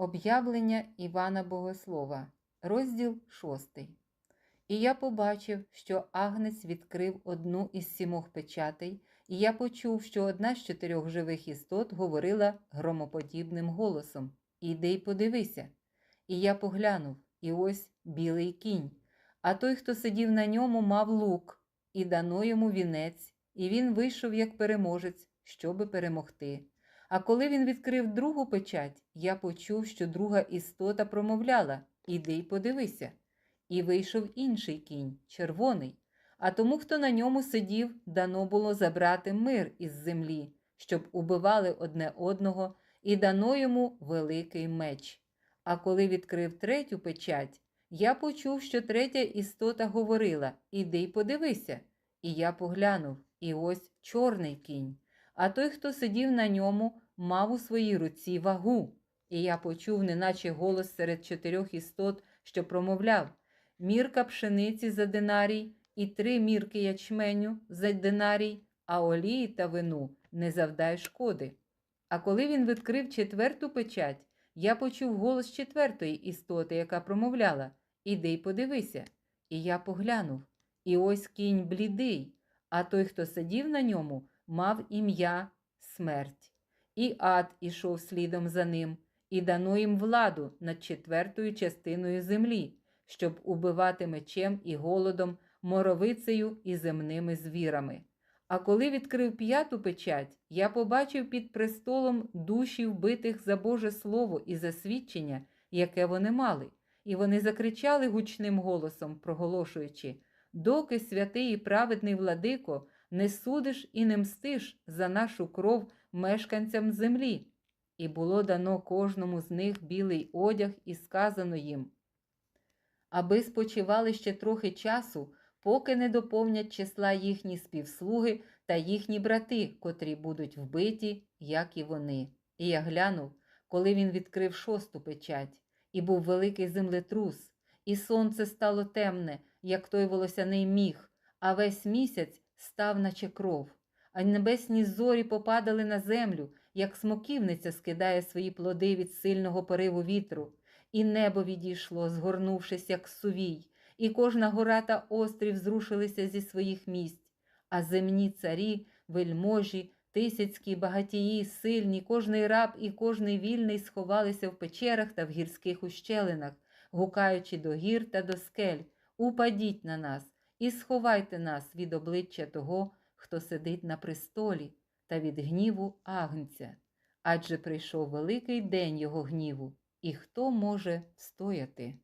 Об'явлення Івана Богослова, розділ 6. І я побачив, що Агнець відкрив одну із сімох печатей, і я почув, що одна з чотирьох живих істот говорила громоподібним голосом: Іди й подивися. І я поглянув, і ось білий кінь. А той, хто сидів на ньому, мав лук, і дано йому вінець, і він вийшов як переможець, щоби перемогти. А коли він відкрив другу печать, я почув, що друга істота промовляла Іди й подивися. І вийшов інший кінь, червоний. А тому, хто на ньому сидів, дано було забрати мир із землі, щоб убивали одне одного, і дано йому великий меч. А коли відкрив третю печать, я почув, що третя істота говорила Іди й подивися. І я поглянув, і ось чорний кінь. А той, хто сидів на ньому, мав у своїй руці вагу. І я почув, неначе голос серед чотирьох істот, що промовляв мірка пшениці за динарій, і три мірки ячменю за динарій, а олії та вину не завдай шкоди. А коли він відкрив четверту печать, я почув голос четвертої істоти, яка промовляла Іди й подивися. І я поглянув, і ось кінь блідий, а той, хто сидів на ньому, мав ім'я смерть. І ад ішов слідом за ним, і дано їм владу над четвертою частиною землі, щоб убивати мечем і голодом, моровицею і земними звірами. А коли відкрив п'яту печать, я побачив під престолом душі вбитих за Боже Слово і за свідчення, яке вони мали, і вони закричали гучним голосом, проголошуючи доки святий і праведний владико не судиш і не мстиш за нашу кров мешканцям землі. І було дано кожному з них білий одяг, і сказано їм, аби спочивали ще трохи часу, поки не доповнять числа їхні співслуги та їхні брати, котрі будуть вбиті, як і вони. І я глянув, коли він відкрив шосту печать, і був великий землетрус, і сонце стало темне, як той волосяний міг, а весь місяць став, наче кров, а небесні зорі попадали на землю, як смоківниця скидає свої плоди від сильного пориву вітру, і небо відійшло, згорнувшись, як сувій, і кожна гора та острів зрушилися зі своїх місць, а земні царі, вельможі, тисяцькі, багатії, сильні, кожний раб і кожний вільний сховалися в печерах та в гірських ущелинах, гукаючи до гір та до скель. Упадіть на нас і сховайте нас від обличчя того, хто сидить на престолі, та від гніву агнця. Адже прийшов великий день його гніву, і хто може стояти?